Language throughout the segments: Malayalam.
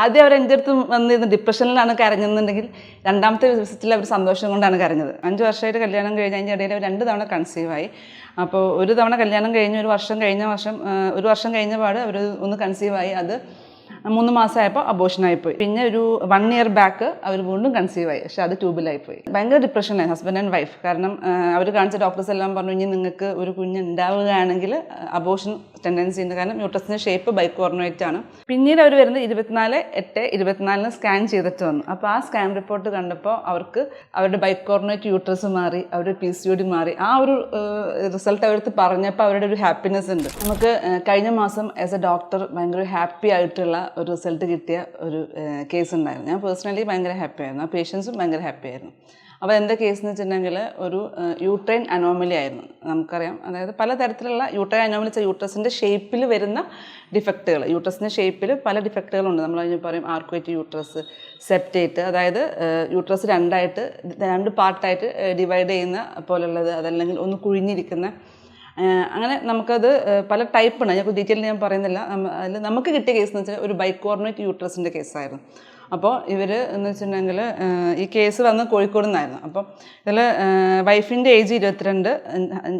ആദ്യം അവർ എന്റെ അടുത്ത് വന്നിരുന്ന. ഡിപ്രഷനിലാണ് കരഞ്ഞെന്നുണ്ടെങ്കിൽ രണ്ടാമത്തെ വിസിറ്റിൽ അവർ സന്തോഷം കൊണ്ടാണ് കരഞ്ഞത്. അഞ്ച് വർഷമായിട്ട് കല്യാണം കഴിഞ്ഞ് അതിന്റെ ഇടയിൽ അവർ രണ്ട് തവണ കൺസീവായി അപ്പോൾ ഒരു തവണ കല്യാണം കഴിഞ്ഞ് ഒരു വർഷം കഴിഞ്ഞ വർഷം ഒരു വർഷം കഴിഞ്ഞ പാട് അവർ ഒന്ന് കൺസീവായി അത് മൂന്ന് മാസമായപ്പോൾ അബോഷനായിപ്പോയി പിന്നെ ഒരു വൺ ഇയർ ബാക്ക് അവർ വീണ്ടും കൺസീവ് ആയി. പക്ഷെ അത് ട്യൂബിലായി പോയി ഭയങ്കര ഡിപ്രഷനായി ഹസ്ബൻഡ് ആൻഡ് വൈഫ് കാരണം അവർ കാണിച്ച ഡോക്ടേഴ്സ് എല്ലാം പറഞ്ഞു ഇനി നിങ്ങൾക്ക് ഒരു കുഞ്ഞ് ഉണ്ടാവുകയാണെങ്കിൽ അബോഷൻ ടെൻഡൻസി ഉണ്ട്. കാരണം യൂട്രസിന്റെ ഷേപ്പ് ബൈക്കോർണേറ്റ് ആണ് പിന്നീട് അവർ വരുന്നത് ഇരുപത്തിനാല് എട്ട് ഇരുപത്തിനാലിന് സ്കാൻ ചെയ്തിട്ട് വന്നു. അപ്പോൾ ആ സ്കാൻ റിപ്പോർട്ട് കണ്ടപ്പോൾ അവർക്ക് അവരുടെ ബൈക്കോർണേറ്റ് യൂട്രസ് മാറി അവരുടെ പി സി ഡി മാറി. ആ ഒരു റിസൾട്ട് അവരടുത്ത് പറഞ്ഞപ്പോൾ അവരുടെ ഒരു ഹാപ്പിനെസ് ഉണ്ട്. നമുക്ക് കഴിഞ്ഞ മാസം ആസ് എ ഡോക്ടർ ഭയങ്കര ഹാപ്പി ആയിട്ടുള്ള ഒരു റിസൾട്ട് കിട്ടിയ ഒരു കേസ് ഉണ്ടായിരുന്നു. ഞാൻ പേഴ്സണലി ഭയങ്കര ഹാപ്പി ആയിരുന്നു. ആ പേഷ്യൻസും ഭയങ്കര ഹാപ്പി ആയിരുന്നു. അപ്പോൾ എന്റെ കേസ് എന്ന് വെച്ചിട്ടുണ്ടെങ്കിൽ ഒരു യൂട്രൈൻ അനോമലി ആയിരുന്നു. നമുക്കറിയാം. അതായത് പലതരത്തിലുള്ള യൂട്രൈൻ അനോമലി വെച്ചാൽ യൂട്രസിന്റെ ഷേപ്പിൽ വരുന്ന ഡിഫക്റ്റുകൾ യൂട്രസിന്റെ ഷേപ്പിൽ പല ഡിഫക്റ്റുകളുണ്ട് നമ്മൾ അതിന് പറയും ആർക്കുവേറ്റ് യൂട്രസ് സെപ്റ്റേറ്റ് അതായത് യൂട്രസ് രണ്ടായിട്ട് രണ്ട് പാർട്ടായിട്ട് ഡിവൈഡ് ചെയ്യുന്ന പോലുള്ളത് അതല്ലെങ്കിൽ ഒന്ന് കുഴിഞ്ഞിരിക്കുന്ന അങ്ങനെ നമുക്കത് പല ടൈപ്പ് ഉണ്ട് ഞാൻ ഡീറ്റെയിൽ ഞാൻ പറയുന്നില്ല. അതിൽ നമുക്ക് കിട്ടിയ കേസ് എന്ന് വെച്ചാൽ ഒരു ബൈക്കോർണേറ്റ് യൂട്രസിന്റെ കേസായിരുന്നു. അപ്പോൾ ഇവർ എന്ന് വെച്ചിട്ടുണ്ടെങ്കിൽ ഈ കേസ് വന്ന് കോഴിക്കോട് നിന്നായിരുന്നു. അപ്പം ഇതിൽ വൈഫിന്റെ ഏജ് ഇരുപത്തിരണ്ട്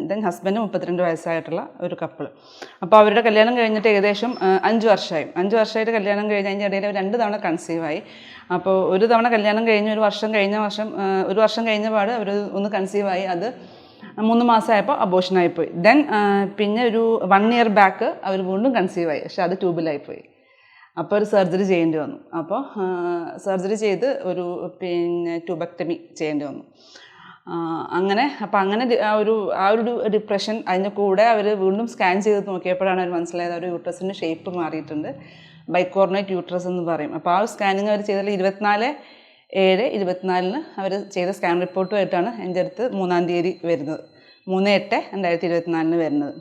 ദെൻ ഹസ്ബൻഡ് മുപ്പത്തിരണ്ട് വയസ്സായിട്ടുള്ള ഒരു കപ്പിൾ അപ്പോൾ അവരുടെ കല്യാണം കഴിഞ്ഞിട്ട് ഏകദേശം അഞ്ച് വർഷമായി അഞ്ച് വർഷമായിട്ട് കല്യാണം കഴിഞ്ഞ് അതിന്റെ ഇടയിൽ രണ്ട് തവണ കൺസീവായി അപ്പോൾ ഒരു തവണ കല്യാണം കഴിഞ്ഞ് ഒരു വർഷം കഴിഞ്ഞ വർഷം ഒരു വർഷം കഴിഞ്ഞ പാട് അവർ ഒന്ന് കൺസീവായി അത് മൂന്ന് മാസമായപ്പോൾ അബോഷനായിപ്പോയി ദെൻ പിന്നെ ഒരു വൺ ഇയർ ബാക്ക് അവർ വീണ്ടും കൺസീവ് ആയി. പക്ഷെ അത് ട്യൂബിലായിപ്പോയി അപ്പോൾ ഒരു സർജറി ചെയ്യേണ്ടി വന്നു. അപ്പോൾ സർജറി ചെയ്ത് ഒരു പിന്നെ ട്യൂബക്ടമി ചെയ്യേണ്ടി വന്നു. അങ്ങനെ അപ്പോൾ അങ്ങനെ ആ ഒരു ആ ഒരു ഡിപ്രഷൻ അതിന്റെ കൂടെ അവർ വീണ്ടും സ്കാൻ ചെയ്ത് നോക്കിയപ്പോഴാണ് അവർ മനസ്സിലായത് ഒരു യൂട്രസിന്റെ ഷേപ്പ് മാറിയിട്ടുണ്ട്. ബൈക്കോർണേറ്റ് യൂട്രസ് എന്ന് പറയും. അപ്പോൾ ആ ഒരു സ്കാനിങ് അവർ ചെയ്താൽ ഇരുപത്തിനാല് ഏഴ് ഇരുപത്തിനാലിന് അവർ ചെയ്ത സ്കാൻ റിപ്പോർട്ടുമായിട്ടാണ് എന്റെ അടുത്ത് മൂന്നാം തീയതി വരുന്നത്. മൂന്ന് എട്ട് രണ്ടായിരത്തി ഇരുപത്തിനാലിന് വരുന്നത്.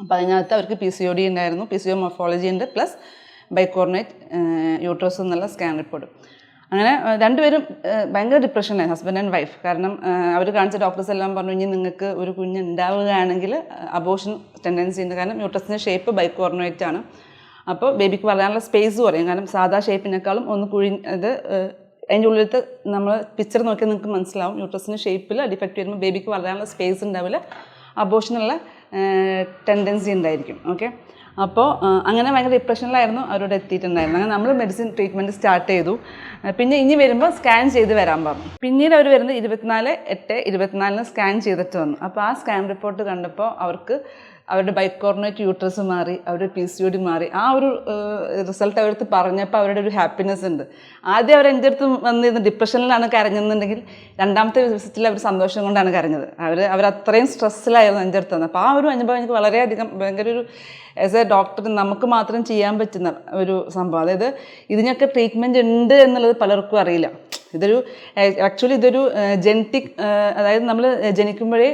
അപ്പോൾ അതിനകത്ത് അവർക്ക് പി സി ഒ ഡി ഉണ്ടായിരുന്നു. പി സി ഒ മൊഫോളജി ഉണ്ട്. പ്ലസ് ബൈക്കോർണേറ്റ് യൂട്രസ് എന്നുള്ള സ്കാൻ റിപ്പോർട്ട് അങ്ങനെ രണ്ടുപേരും ഭയങ്കര ഡിപ്രഷനായി ഹസ്ബൻഡ് ആൻഡ് വൈഫ് കാരണം അവർ കാണിച്ച ഡോക്ടേഴ്സ് എല്ലാം പറഞ്ഞു ഇനി നിങ്ങൾക്ക് ഒരു കുഞ്ഞ് ഉണ്ടാവുകയാണെങ്കിൽ അബോഷൻ ടെൻഡൻസി ഉണ്ട്. കാരണം യൂട്രസിന്റെ ഷേപ്പ് ബൈക്കോർണേറ്റ് ആണ്. അപ്പോൾ ബേബിക്ക് വളരാനുള്ള സ്പേസ് കുറയും. കാരണം സാധാ ഷേപ്പിനേക്കാളും ഒന്ന് കുഴി അത് അതിന്റെ ഉള്ളിലത്തെ നമ്മൾ പിക്ചർ നോക്കിയാൽ നിങ്ങൾക്ക് മനസ്സിലാവും. യൂട്രസിന്റെ ഷേപ്പിൽ ഡിഫക്റ്റ് വരുമ്പോൾ ബേബിക്ക് വളരാനുള്ള സ്പേസ് ഉണ്ടാവില്ല. അബോഷനുള്ള ടെൻഡൻസി ഉണ്ടായിരിക്കും. ഓക്കെ അപ്പോൾ അങ്ങനെ ഭയങ്കര ഡിപ്രഷനിലായിരുന്നു അവരോട് എത്തിയിട്ടുണ്ടായിരുന്നു അങ്ങനെ നമ്മൾ മെഡിസിൻ ട്രീറ്റ്മെന്റ് സ്റ്റാർട്ട് ചെയ്തു. പിന്നെ ഇനി വരുമ്പോൾ സ്കാൻ ചെയ്ത് വരാൻ പറഞ്ഞു. പിന്നീട് അവർ വരുന്നത് ഇരുപത്തിനാല് എട്ട് ഇരുപത്തിനാലിന് സ്കാൻ ചെയ്തിട്ട് വന്നു. അപ്പോൾ ആ സ്കാൻ റിപ്പോർട്ട് കണ്ടപ്പോൾ അവർക്ക് അവരുടെ ബൈക്കോർണേറ്റ് യൂട്രസ് മാറി അവരുടെ പി സി ഒ ഡി മാറി. ആ ഒരു റിസൾട്ട് അവരടുത്ത് പറഞ്ഞപ്പോൾ അവരുടെ ഒരു ഹാപ്പിനെസ് ഉണ്ട്. ആദ്യം അവർ എന്റെ അടുത്ത് വന്നിരുന്ന് ഡിപ്രഷനിലാണ് കരഞ്ഞെന്നുണ്ടെങ്കിൽ രണ്ടാമത്തെ വിസിറ്റിൽ അവർ സന്തോഷം കൊണ്ടാണ് കരഞ്ഞത്. അവർ അവർ അത്രയും സ്ട്രെസ്സിലായിരുന്നു എന്റെ അടുത്ത് അപ്പോൾ ആ ഒരു അനുഭവം എനിക്ക് വളരെയധികം ഭയങ്കര ഒരു ആസ് എ ഡോക്ടർ നമുക്ക് മാത്രം ചെയ്യാൻ പറ്റുന്ന ഒരു സംഭവം. അതായത് ഇതിനൊക്കെ ട്രീറ്റ്മെന്റ് ഉണ്ട് എന്നുള്ളത് പലർക്കും അറിയില്ല. ഇതൊരു ആക്ച്വലി ഇതൊരു ജനറ്റിക് അതായത് നമ്മൾ ജനിക്കുമ്പോഴേ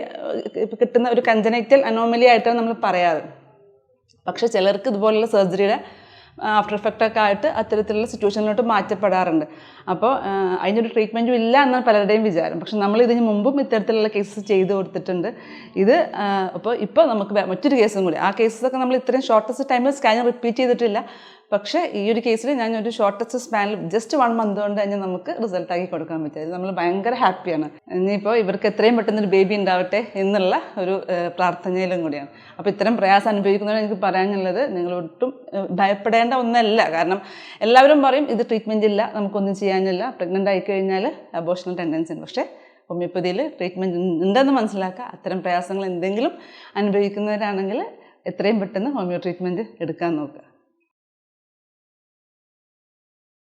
കിട്ടുന്ന ഒരു കഞ്ചനൈറ്റൽ അനോമലി ആയിട്ടാണ് നമ്മൾ പറയാറ്. പക്ഷേ ചിലർക്ക് ഇതുപോലുള്ള സർജറിയുടെ ആഫ്റ്റർ എഫക്റ്റൊക്കെ ആയിട്ട് അത്തരത്തിലുള്ള സിറ്റുവേഷനിലോട്ട് മാറ്റപ്പെടാറുണ്ട്. അപ്പോൾ അതിനൊരു ട്രീറ്റ്മെന്റും ഇല്ല എന്നാണ് പലരുടെയും വിചാരം. പക്ഷെ നമ്മൾ ഇതിന് മുമ്പും ഇത്തരത്തിലുള്ള കേസസ് ചെയ്ത് കൊടുത്തിട്ടുണ്ട്. ഇത് അപ്പോൾ ഇപ്പോൾ നമുക്ക് മറ്റൊരു കേസും കൂടി. ആ കേസസൊക്കെ നമ്മൾ ഇത്രയും ഷോർട്ടസ്റ്റ് ടൈമിൽ സ്കാനിങ് റിപ്പീറ്റ് ചെയ്തിട്ടില്ല. പക്ഷേ ഈ ഒരു കേസിൽ ഞാൻ ഒരു ഷോർട്ടസ്റ്റ് സ്പാനിൽ ജസ്റ്റ് വൺ മന്ത് കൊണ്ട് തന്നെ നമുക്ക് റിസൾട്ട് ആക്കി കൊടുക്കാൻ പറ്റിയത്. നമ്മൾ ഭയങ്കര ഹാപ്പിയാണ് ഇനിയിപ്പോൾ ഇവർക്ക് എത്രയും പെട്ടെന്ന് ഒരു ബേബി ഉണ്ടാവട്ടെ എന്നുള്ള ഒരു പ്രാർത്ഥനയിലും കൂടിയാണ്. അപ്പോൾ ഇത്തരം പ്രയാസം അനുഭവിക്കുന്നവരെ എനിക്ക് പറയാനുള്ളത് നിങ്ങൾ ഒട്ടും ഭയപ്പെടേണ്ട ഒന്നല്ല. കാരണം എല്ലാവരും പറയും ഇത് ട്രീറ്റ്മെന്റ് ഇല്ല നമുക്കൊന്നും ചെയ്യാനില്ല. പ്രഗ്നന്റ് ആയിക്കഴിഞ്ഞാൽ അബോഷണൽ ടെൻഡൻസി ഉണ്ട്. പക്ഷേ ഹോമിയോപ്പതിയിൽ ട്രീറ്റ്മെന്റ് ഉണ്ടെന്ന് മനസ്സിലാക്കുക. അത്തരം പ്രയാസങ്ങൾ എന്തെങ്കിലും അനുഭവിക്കുന്നവരാണെങ്കിൽ എത്രയും പെട്ടെന്ന് ഹോമിയോ ട്രീറ്റ്മെന്റ് എടുക്കാൻ നോക്കുക.